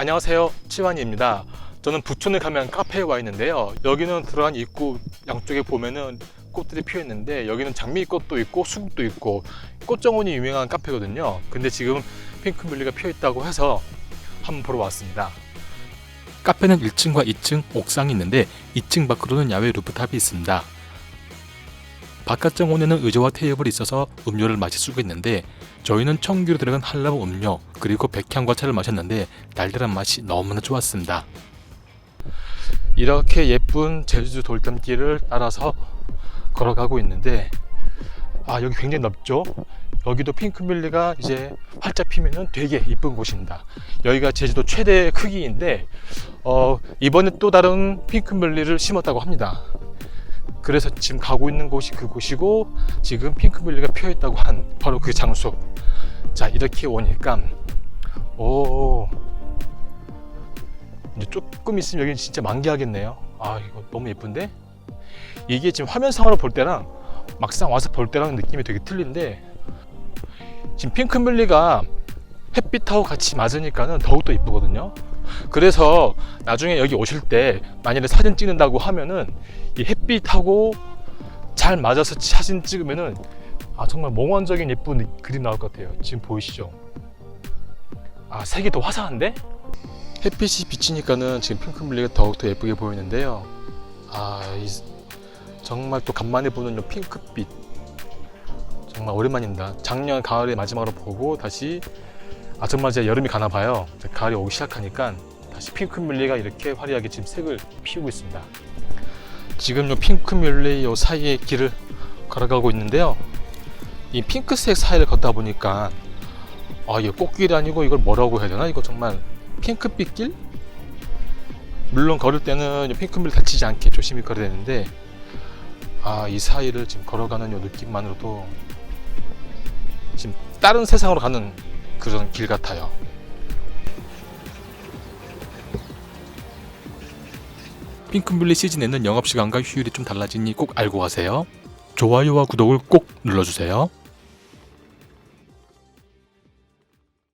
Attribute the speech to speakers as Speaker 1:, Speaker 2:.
Speaker 1: 안녕하세요. 치환이입니다. 저는 부천에 가면 카페에 와 있는데요. 여기는 들어간 입구 양쪽에 보면은 꽃들이 피어 있는데 여기는 장미꽃도 있고 수국도 있고 꽃정원이 유명한 카페거든요. 근데 지금 핑크뮬리가 피어 있다고 해서 한번 보러 왔습니다. 카페는 1층과 2층 옥상이 있는데 2층 밖으로는 야외 루프탑이 있습니다. 바깥 정원에는 의자와 테이블이 있어서 음료를 마실 수가 있는데 저희는 청규로 들어간 한라봉 음료 그리고 백향과 차를 마셨는데 달달한 맛이 너무나 좋았습니다. 이렇게 예쁜 제주도 돌담길을 따라서 걸어가고 있는데 아 여기 굉장히 넓죠? 여기도 핑크뮬리가 이제 활짝 피면은 되게 이쁜 곳입니다. 여기가 제주도 최대 크기인데 어, 이번에 또 다른 핑크뮬리를 심었다고 합니다. 그래서 지금 가고 있는 곳이 그곳이고 지금 핑크뮬리가 피어 있다고 한 바로 그 장소. 자 이렇게 오니까 오 이제 조금 있으면 여기 진짜 만개하겠네요. 아 이거 너무 예쁜데 이게 지금 화면상으로 볼 때랑 막상 와서 볼 때랑 느낌이 되게 틀린데 지금 핑크뮬리가 햇빛하고 같이 맞으니까는 더욱더 이쁘거든요. 그래서 나중에 여기 오실 때 만약에 사진 찍는다고 하면은 이 햇빛하고 잘 맞아서 사진 찍으면은 아 정말 몽환적인 예쁜 그림 나올 것 같아요. 지금 보이시죠? 아 색이 더 화사한데? 햇빛이 비치니까는 지금 핑크뮬리가 더욱더 예쁘게 보이는데요. 아 이, 정말 또 간만에 보는 이 핑크빛 정말 오랜만입니다. 작년 가을에 마지막으로 보고 다시 아 정말 이제 여름이 가나 봐요. 이제 가을이 오기 시작하니까 다시 핑크뮬리가 이렇게 화려하게 지금 색을 피우고 있습니다. 지금 요 핑크뮬리 요 사이의 길을 걸어가고 있는데요. 이 핑크색 사이를 걷다 보니까 아 이거 꽃길이 아니고 이걸 뭐라고 해야 되나? 이거 정말 핑크빛 길? 물론 걸을 때는 이 핑크뮬리 다치지 않게 조심히 걸어야 되는데 아 이 사이를 지금 걸어가는 요 느낌만으로도 지금 다른 세상으로 가는 그런 길 같아요. 핑크뮬리 시즌에는 영업시간과 휴일이 좀 달라지니 꼭 알고 가세요. 좋아요와 구독을 꼭 눌러주세요.